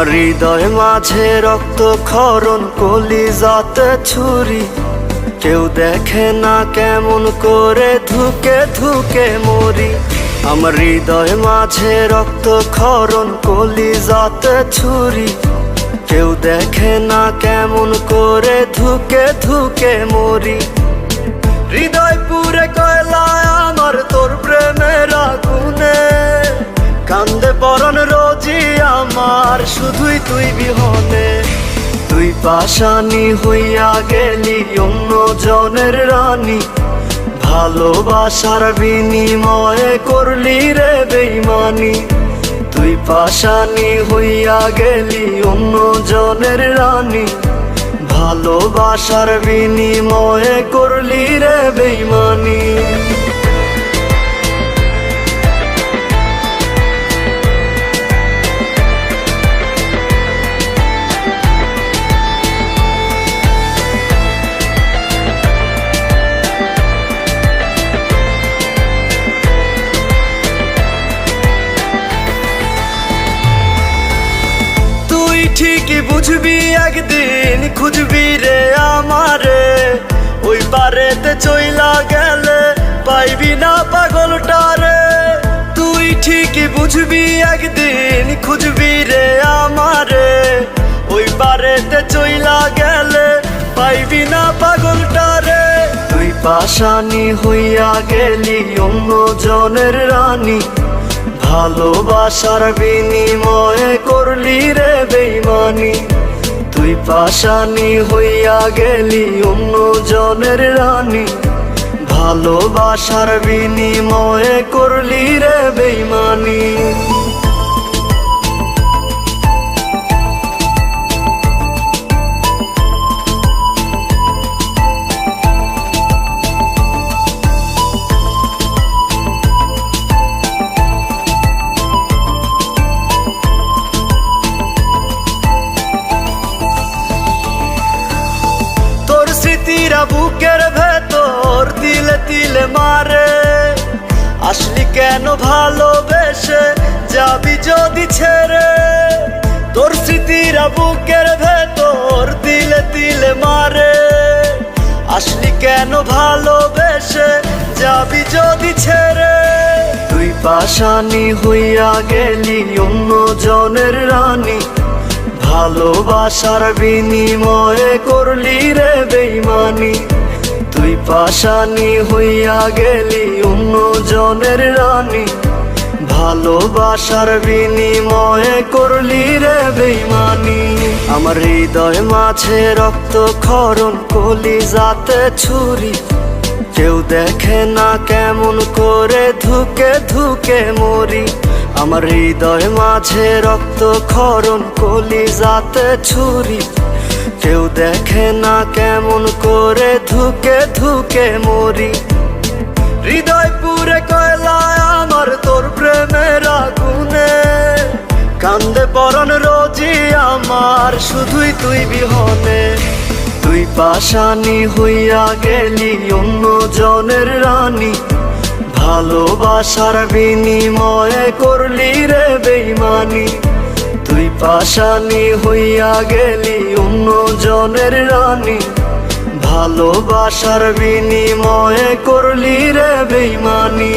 আমার হৃদয় মাঝে রক্ত খরণ কলি যাতে ছুরি। কেউ দেখে না কেমন করে ধুকে ধুকে মরি। আমার হৃদয় মাঝে রক্ত খরণ কলি যাতে ছুরি। কেউ দেখে না কেমন করে ধুকে ধুকে মরি। হৃদয় পুরে কয়লায় আমার তোর প্রেমের আগুনে। কান্দে পরন রোজি আমার, শুধুই তুই বিহনে। তুই পাশানি হইয়া গেলি অন্য জনের রানী। ভালোবাসার বিনিময়ে করলি রে বেইমানি। তুই পাশানি হইয়া গেলি অন্য জনের রানী। ভালোবাসার বিনিময়ে করলি রে বেইমানি। বুঝবি একদিন, খুঁজবি রে আমারে। ওই পারেতে চইলা গেলে পাইবি না পাগলটারে। তুই ঠিকই বুঝবি একদিন, খুঁজবি রে আমারে। ওই পারেতে চইলা গেলে পাইবি না পাগলটারে। তুই পাশানি হইয়া গেলি, অন্য জনের রানী। ভালোবাসার বিনিময়ে করলি রে বেইমানি। তুই পাশানি হইয়া গেলি অন্য জনের রানী। ভালোবাসার বিনিময়ে করলি রে বেইমানি। বুকের ভেতর তিলে তিলে মারে। আসলি কেন ভালোবেসে যাবি যদি ছেড়ে? তোর স্মৃতিরা বুকের ভেতর তিলে তিলে মারে। আসলি কেন ভালোবেসে যাবি যদি ছেড়ে? তুই পাশানি হইয়া গেলি অন্য জনের রানী। ভালোবাসার বিনিময়ে করলি রে বেইমানি। তুই পাশানি হইয়া গেলি অন্য জনের রানী। ভালোবাসার বিনিময়ে করলি রে বেইমানি। আমার হৃদয় মাঝে রক্ত খরণ কলি যাতে ছুরি। কেউ দেখে না কেমন করে ধুকে ধুকে মরি। আমার হৃদয় মাঝে রক্ত খরণ কলি যাতে ছুরি। কেউ দেখে না কেমন করে ধুকে ধুকে মরি। হৃদয় পুরে কয়লায় আমার তোর প্রেমের আগুনে। কান্দে পরন রোজি আমার, শুধুই তুই বিহনে। তুই পাশানি হইয়া গেলি অন্য জনের রানী। ভালোবাসার বিনিময়ে করলি রে বেইমানি। তুই পাশানি হইয়া গেলি অন্য জনের রানী। ভালোবাসার বিনিময়ে করলি রে বেইমানি।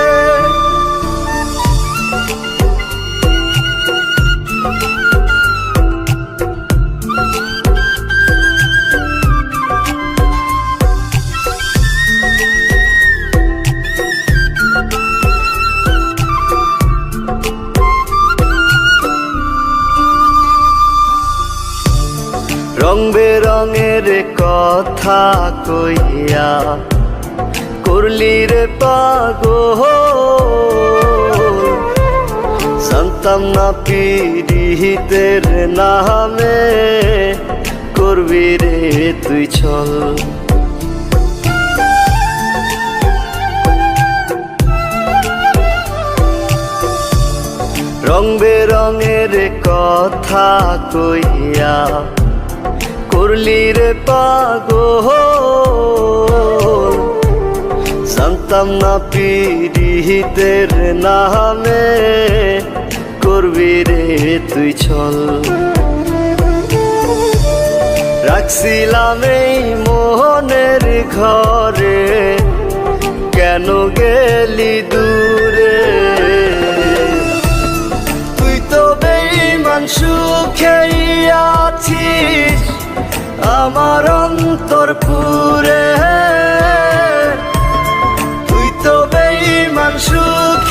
বেরঙের কথা কইয়া করলি রে পাগল। জানতাম না পিরিহিতের নামে করবি রে তুই ছল রং বেরঙের কথা কইয়া করলি রে পাগল। জানতাম না পিরিহিতের নামে করবি রে তুই ছল। রাখছিলাম এই মোহনের ঘরে, কেন গেলি দূরে? তুই তো বেইমান সুখেই আছিস আমার অন্তর পুরে। তুই তো বেই সুখেই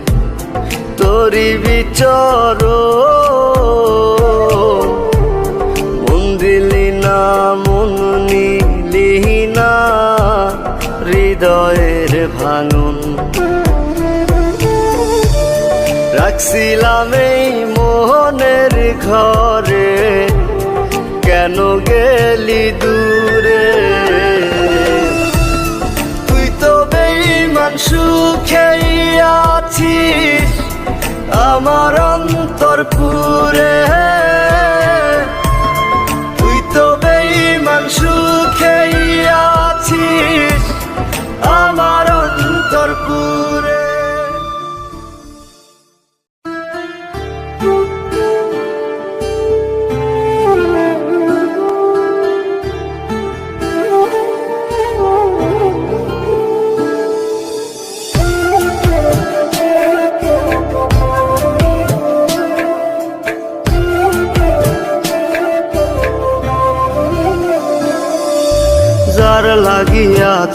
তোরি বিচর। মন দিলি না, মন নিলি না, হৃদয়ের ভাঙন। রাখছিলাম এই মোহনের ঘরে, কেন গেলি দূরে? তুই তো বেইমান সুখেই আছিস। আমার অন্তর পুরে।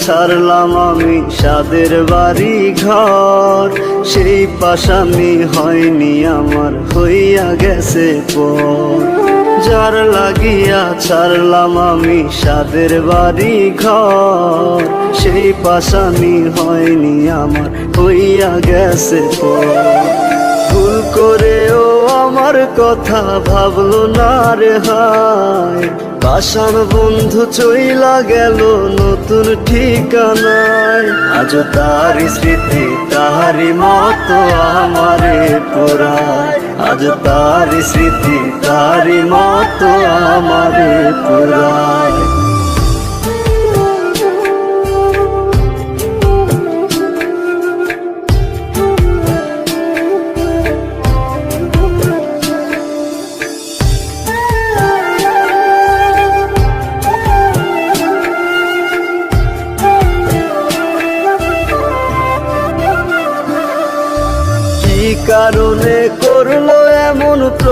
ছাড়লাম আমি সাদের বাড়ি ঘর সেই পাশামি হয়নি আমার, হইয়া গেছে পর। যার লাগিয়া ছাড়লাম আমি সাদের বাড়ি ঘর সেই পাশামি হয়নি আমার, হইয়া গেছে পর। ভুল করেও আমার কথা ভাবলো না রে হায়। পাশান বন্ধু চইলা গেল নতুন ঠিকানায়। আজ তার স্মৃতি তাহারি মতো আমারে পুরায় আজ তার স্মৃতি তাহারি মতো আমারে পুরায়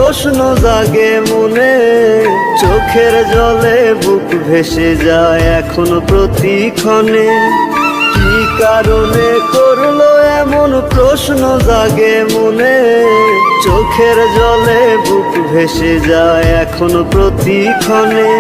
প্রশ্ন জাগে মনে, চোখের জলে বুক ভেসে যায় এখন প্রতিক্ষণে। কি কারণে করল এমন প্রশ্ন জাগে মনে, চোখের জলে বুক ভেসে যায় এখন প্রতিক্ষণে।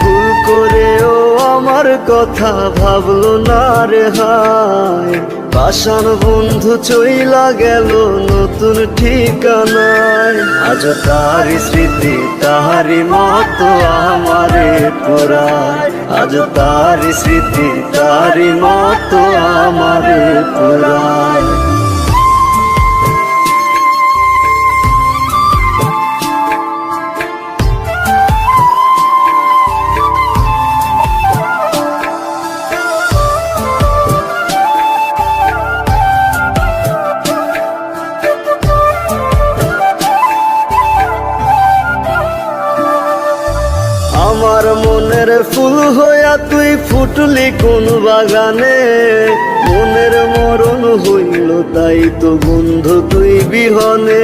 ভুল করেও আমার কথা ভাবলো না রে হায়। পাশান বন্ধু চইলা গেল নতুন ঠিকানায়। আজ তার স্মৃতি তাহারি মতো আমারে পুরায়। আজ তার স্মৃতি তারি মতো আমারে পুরায়। আমার মনের ফুল হইয়া তুই ফুটলি কোন বাগানে। মনের মরণ হইল তাই তো বন্ধু তুই বিহনে।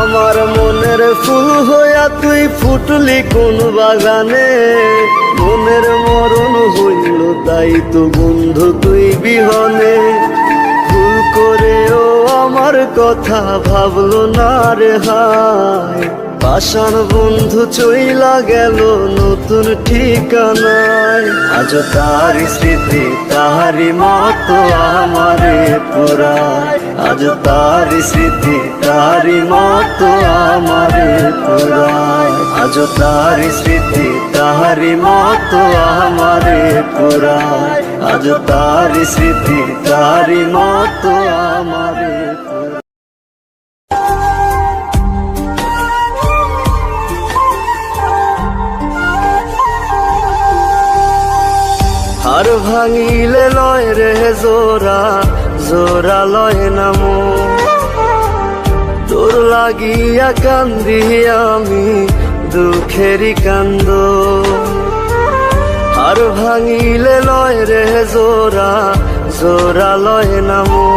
আমার মনের ফুল হইয়া তুই ফুটলি কোন বাগানে। মনের মরণ হইল তাই তো বন্ধু তুই বিহনে। ভুল করেও আমার কথা ভাবলো না রে হায়। পাষাণ বন্ধু চইলা গেল নতুন ঠিকানায়। আজ তার স্মৃতি তাহারি মতো আমারে পুরায়। আজ তার স্মৃতি তাহারি মতো আমারে পুরায়। আজ তার স্মৃতি তাহারি মতো আমারে পুরায়। আজ তার স্মৃতি তাহারি মতো আমারে ভাঙিলে লয় রে জোরা জোরা লয় নামো। তোর লাগিয়া কান্দি আমি, দুঃখেরই কান্দ। হার ভাঙিলে লয় রে জোরা জোরা লয় নামো।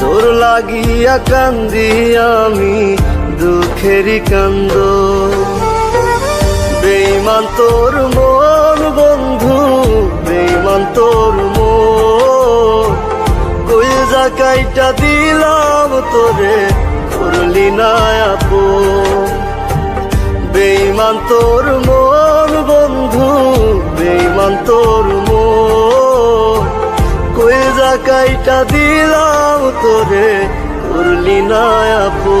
তোর লাগিয়া কান্দি আমি, দুঃখেরই কান্দ। বেইমান তোর বেইমান তোর মন। কই জাকাইটা দিলাম তোরে, করলি না আপো বেইমান তোর মন বন্ধু বেইমান তোর মন। কই জাকাইটা দিলাম তোরে, করলি না আপো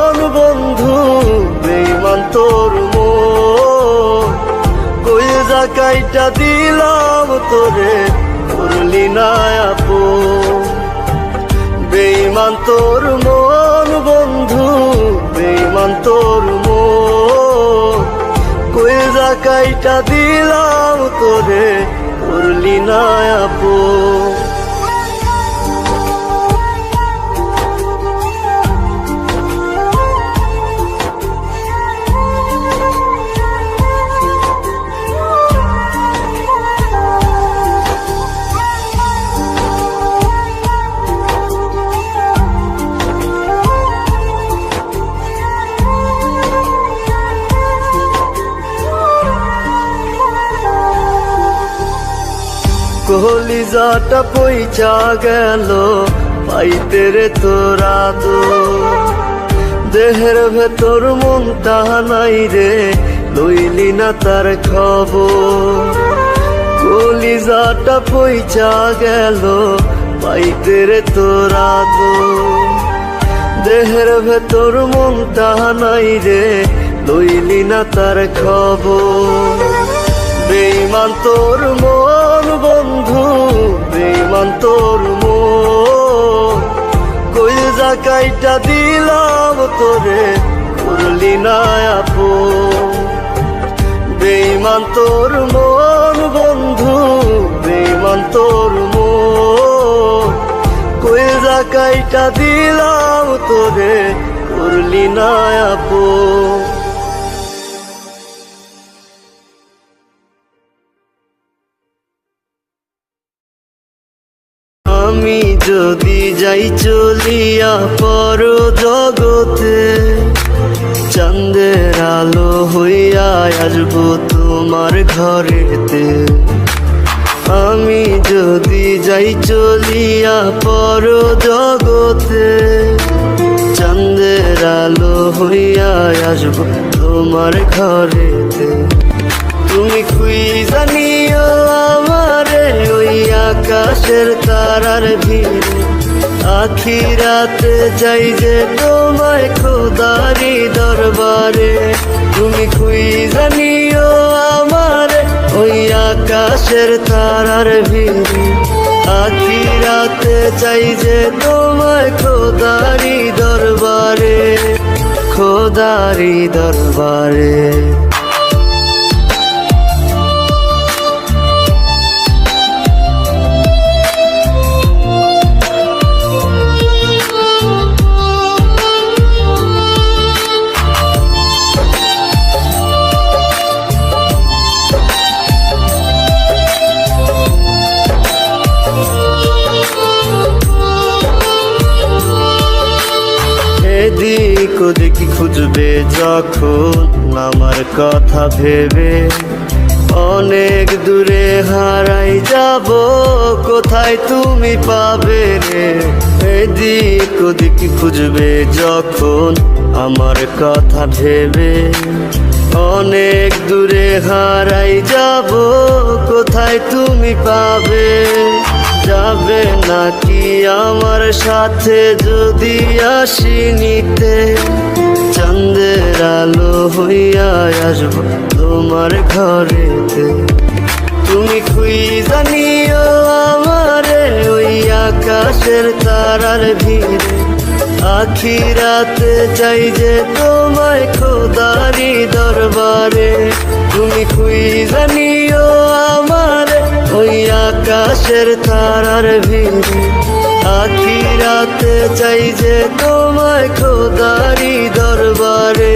বন্ধু বেইমান তোর মন। কই জাকাইটা দিলাম তোরে করলি না আপো বেইমান তোর মন বন্ধু বেইমান তোর মন। কই জাকাইটা দিলাম তোরে করলি না আপো কলিজাটা পইচা গেল, পাইতে রে তোরা তো দেহের ভেতর মনটা নাই রে, লইলি না তার খবর। কলিজাটা পইচা গেল, পাইতে রে তোরা তো দেহের ভেতর মনটা নাই রে, লইলি না তার খবর। বেইমান তোর মন বন্ধু বিমান তোর কই যা কাইটা দিলাম তোরে করলি না আপো। বেইমান তোর মন বন্ধু বেইমান তোর মন কই যা কাইটা দিলাম তোরে করলি না আপো। যদি যাই চলিয়া পর জগতে চন্দের আলো হইয়া আসব তোমার ঘরেতে। আমি যদি যাই চলিয়া পর জগতে চন্দের আলো হইয়া আসব তোমার ঘরেতে। তুমি খুই জানিও আমারে, ওই আকাশের তারার ভিড়ে? আখিরাতে যাই যে তোমায় খোদারি দরবারে, তুমি খুই জানিও আমারে, ওই আকাশের তারার ভিড়ে। আখিরাতে চাই যে তোমায় খোদারি দরবারে খোদারি দরবারে। এদিক ওদিক খুঁজবে যখন আমার কথা ভেবে। অনেক দূরে হারাই যাব, কোথায় তুমি পাবে রে? এদিক ওদিক খুঁজবে যখন আমার কথা ভেবে। অনেক দূরে হারাই যাব, কোথায় তুমি পাবে? যাবে নাকি আমার সাথে যদি আসি নিতে? চন্দের আলো হইয়া আসব তোমার ঘরেতে। তুমি খুই জানিও আমারে ওই আকাশের তারার ভিড়ে? আখিরাতে চাই যে তোমায় খোদারি দরবারে। তুমি খুই জানিও ওই আকাশের তারার ভিড়ে আখিরাতে চাই যে তোমায় খোদারি দরবারে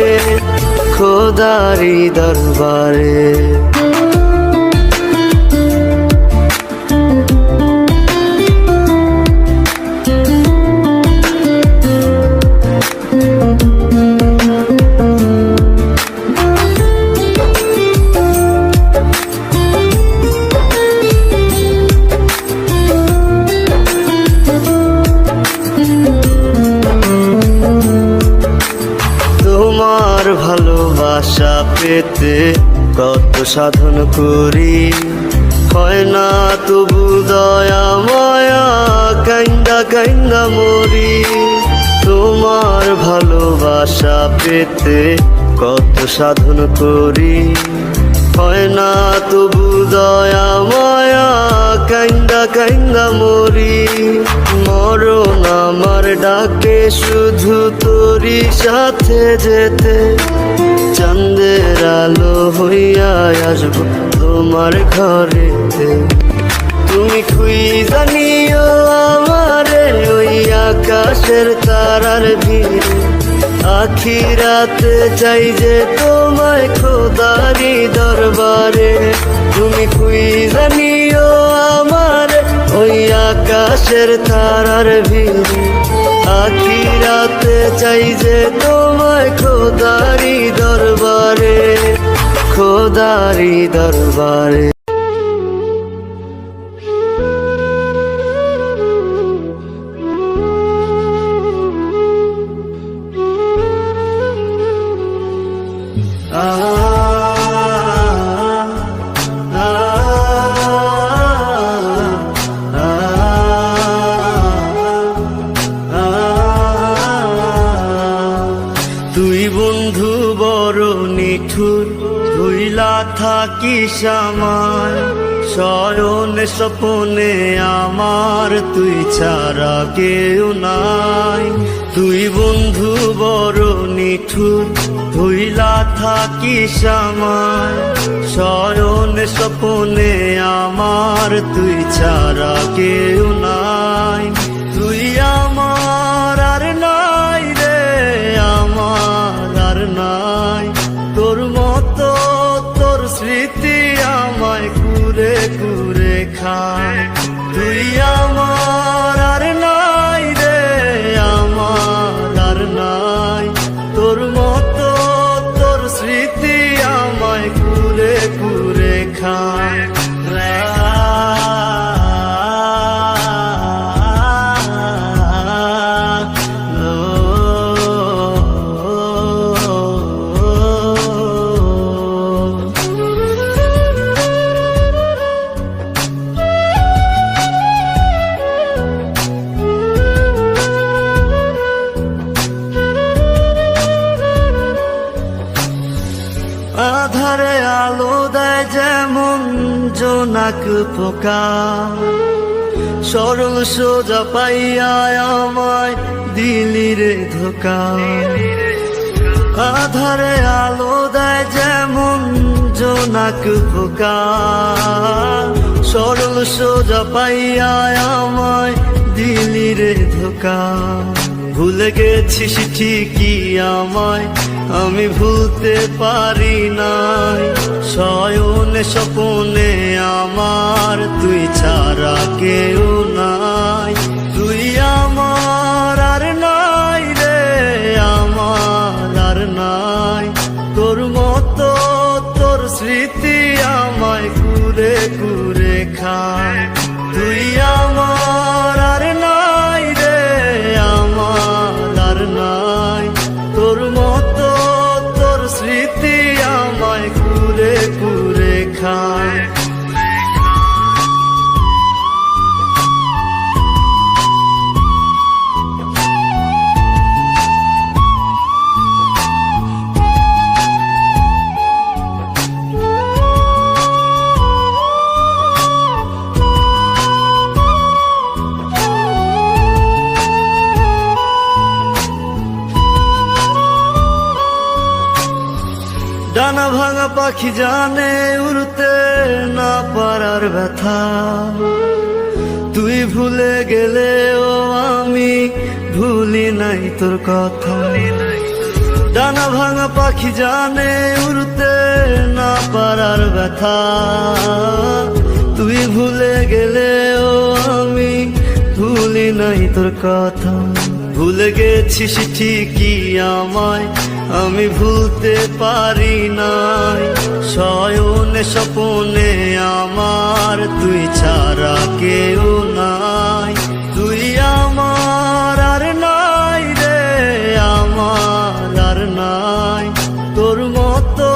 খোদারি দরবারে। সাধন করি। হয় না তবু দয়া মায়া কাইন্দা কাইন্দা মরি। তোমার ভালোবাসা পেতে কত সাধন করি। হয় না তবু দয়া মায়া কাইন্দা কাইন্দা মরি। মরণ আমার ডাকে, শুধু তোরই সাথে যেতে। চাঁদের আলো হইয়া আসব তোমার ঘরেতে। তুমি খুই জানিও আমারে ওই আকাশের তারার ভিড়ে। আখিরাতে চাই যে তোমায় খোদারি দরবারে। তুমি খুই জানিও আমারে ওই আকাশের তারার ভিড়ে। আখিরাতে চাই যে তোমায় খোদারি দরবারে খোদারি দরবারে। থাকিস আমার শয়ন স্বপনে আমার, তুই ছাড়া কেউ নাই। তুই বন্ধু বড় নিঠুর, ভুইলা থাকি আমার শয়ন স্বপনে আমার, তুই ছাড়া কেউ নাই। খায় তুই আমার আর নাই রে, আমার আর নাই। তোর মতো তোর স্মৃতি আমায় কুরে কুরে খায়। জোনাক পোকা সরল সোজা পাইয়া আমায় দিলি ধোকা আধারে আলো দেয় যেমন জোনাক পোকা সরল সোজা পাইয়া আমায় দিলি রে ধোকা ভুলে গেছিস ঠিকই আমায় আমি ভুলতে পারি নাই। শয়নে স্বপনে আমার তুই ছাড়া কেউ নাই। তুই আমার আর নাই রে, আমার আর নাই। তোর মতো তোর স্মৃতি আমায় কুরে কুরে খায়। পাখি জানে উড়তে না পারার ব্যথা। তুই ভুলে গেলে ও আমি ভুলি নাই তোর কথা। ডানা ভাঙা পাখি জানে উড়তে না পারার ব্যথা। তুই ভুলে গেলে ও আমি ভুলি নাই তোর কথা। ভুলে গেছিস ঠিকই আমায়, আমি ভুলতে পারি নাই। শয়নে স্বপনে আমার, তুই ছাড়া কেউ নাই। তুই আমার আর নাই রে, আমার আর নাই। তোর মতো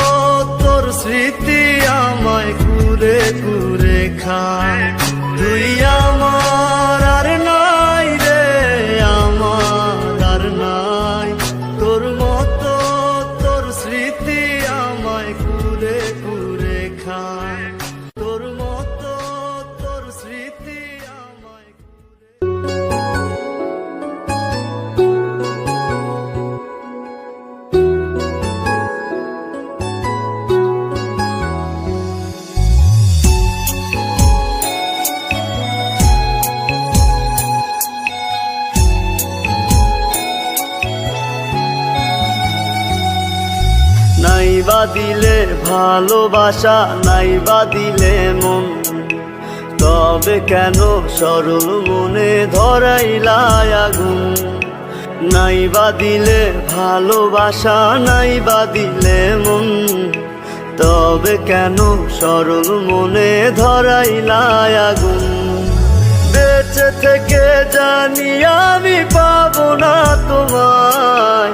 তোর স্মৃতি আমায় কুরে কুরে খায়। তুই আমার ভালোবাসা নাই বা দিলে মন। তবে কেন সরল মনে ধরাইলাই আগুন? নাই বা দিলে ভালোবাসা, নাই বা দিলে মন। তবে কেন সরল মনে ধরাইলাই আগুন? বেঁচে থেকে জানি আমি পাবো না তোমায়।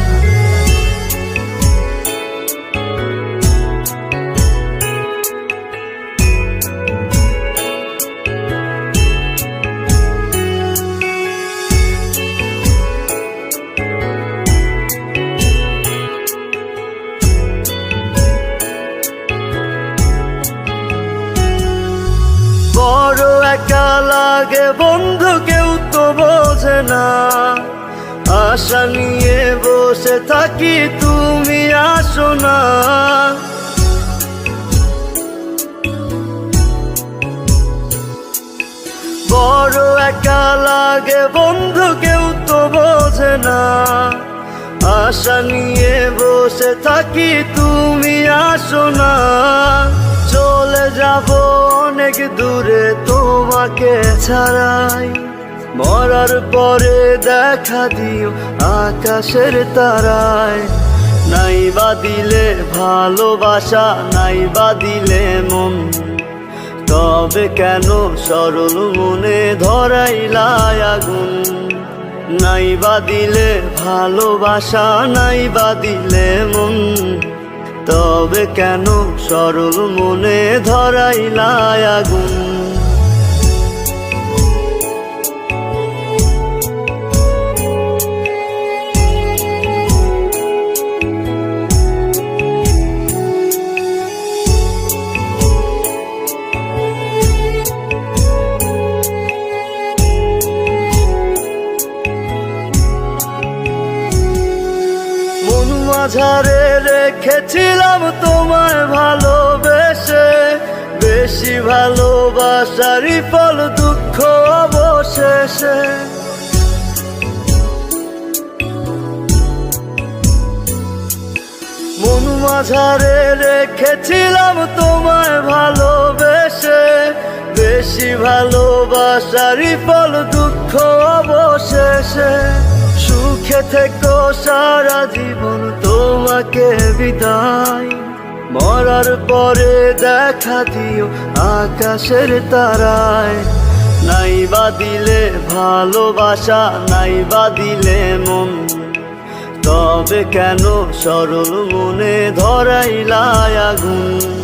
আশা নিয়ে বসে থাকি, তুমি আসো না। বড় একা লাগে বন্ধু, কেউ তো বোঝে না। আশা নিয়ে বসে থাকি, তুমি আসো না। চলে যাব অনেক দূরে, তোমাকে ছাড়াই। মরার পরে দেখা দিও আকাশের তারায়। নাই বা দিলে ভালোবাসা, নাই বা দিলে মন। তবে কেন সরল মনে ধরাইলাই আগুন? নাই বা দিলে ভালোবাসা, নাই বা দিলে মন। তবে কেন সরল মনে ধরাইলাই আগুন? রেখেছিলাম তোমায় ভালোবেসে। বেশি ভালোবাসারই ফল দুঃখ অবশেষে। মন মাঝারে রেখেছিলাম তোমায় ভালোবেসে। বেশি ভালোবাসারই ফল দুঃখ অবশেষে। সুখে থেকো সারা জীবন, তোমাকে বিদায়। মরার পরে দেখা দিও আকাশের তারায়। নাই বা দিলে ভালোবাসা নাই বা দিলে মন। তবে কেন সরল মনে ধরাইলাই আগুন?